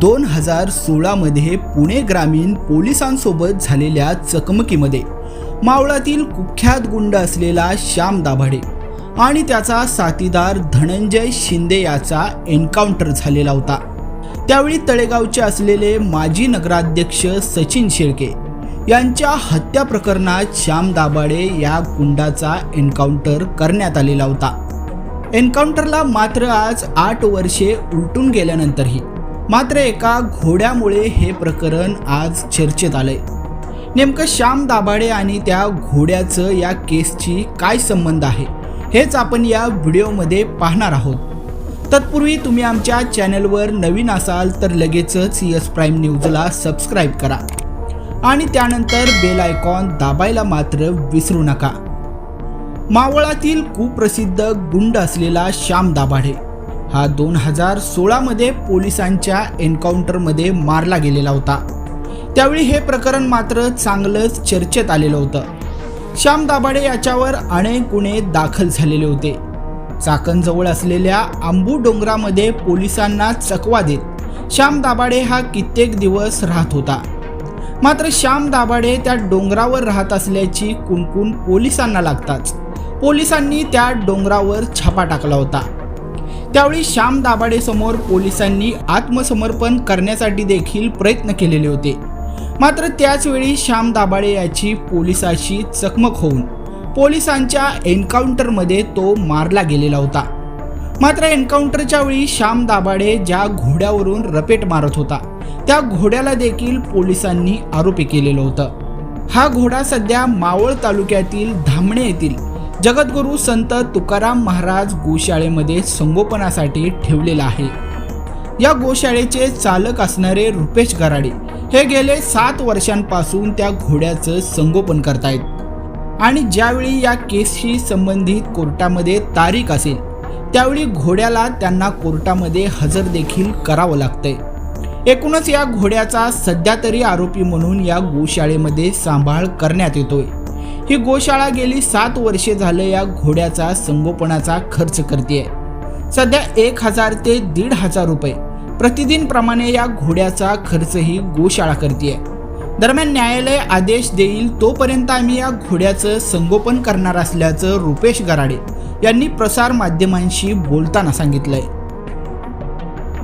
दोन हजार सोळामध्ये पुणे ग्रामीण पोलिसांसोबत झालेल्या चकमकीमध्ये मावळातील कुख्यात गुंड असलेला श्याम दाभाडे आणि त्याचा साथीदार धनंजय शिंदे याचा एन्काउंटर झालेला होता. त्यावेळी तळेगावचे असलेले माजी नगराध्यक्ष सचिन शेळके यांच्या हत्या प्रकरणात श्याम दाभाडे या गुंडाचा एन्काउंटर करण्यात आलेला होता. एन्काउंटरला मात्र आज आठ वर्षे उलटून गेल्यानंतरही मात्र एका घोड्यामुळे हे प्रकरण आज चर्चेत आलंय. नेमकं श्याम दाभाडे आणि त्या घोड्याचं या केसची काय संबंध आहे हेच आपण या व्हिडिओमध्ये पाहणार आहोत. तत्पूर्वी तुम्ही आमच्या चॅनलवर नवीन असाल तर लगेचच एस प्राईम न्यूजला सबस्क्राईब करा. आणि त्यानंतर बेल आयकॉन दाबायला मात्र विसरू नका. मावळातील कुप्रसिद्ध गुंड असलेला श्याम दाभाडे हा दोन हजार सोळामध्ये पोलिसांच्या एन्काउंटरमध्ये मारला गेलेला होता. त्यावेळी हे प्रकरण मात्र चांगलंच चर्चेत आलेलं होतं. श्याम दाभाडे याच्यावर अनेक गुन्हे दाखल झालेले होते. चाकणजवळ असलेल्या आंबू डोंगरामध्ये पोलिसांना चकवा देत श्याम दाभाडे हा कित्येक दिवस राहत होता. मात्र श्याम दाभाडे त्या डोंगरावर राहत असल्याची कुणकुण पोलिसांना लागताच. पोलिसांनी त्या डोंगरावर छापा टाकला होता. त्यावेळी श्याम दाभाडे समोर पोलिसांनी आत्मसमर्पण करण्यासाठी देखील प्रयत्न केलेले होते. मात्र त्याचवेळी श्याम दाभाडे याची पोलिसाशी चकमक होऊन पोलिसांच्या एन्काउंटरमध्ये तो मारला गेलेला होता. मात्र एन्काउंटरच्या वेळी श्याम दाभाडे ज्या घोड्यावरून रपेट मारत होता त्या घोड्याला देखील पोलिसांनी आरोपी केलेलं होतं. हा घोडा सध्या मावळ तालुक्यातील धामणे येथील जगद्गुरू संत तुकाराम महाराज गोशाळेमध्ये संगोपनासाठी ठेवलेला आहे. या गोशाळेचे चालक असणारे रुपेश गराडे हे गेले सात वर्षांपासून त्या घोड्याचं संगोपन करतायत. आणि ज्यावेळी या केसशी संबंधित कोर्टामध्ये तारीख असेल त्यावेळी घोड्याला त्यांना कोर्टामध्ये हजर देखील करावं लागतंय. एकूणच या घोड्याचा सध्या तरी आरोपी म्हणून या गोशाळेमध्ये सांभाळ करण्यात येतोय. ही गोशाळा गेली सात वर्षे झाले या घोड्याचा संगोपनाचा खर्च करते सध्या एक हजार ते दीड हजार रुपये. प्रतिदिन प्रमाणे या घोड्याचा खर्चही गोशाळा करते दरम्यान न्यायालय आदेश देईल तोपर्यंत आम्ही या घोड्याचं संगोपन करणार असल्याचं रुपेश गराडे यांनी प्रसार माध्यमांशी बोलताना सांगितलंय.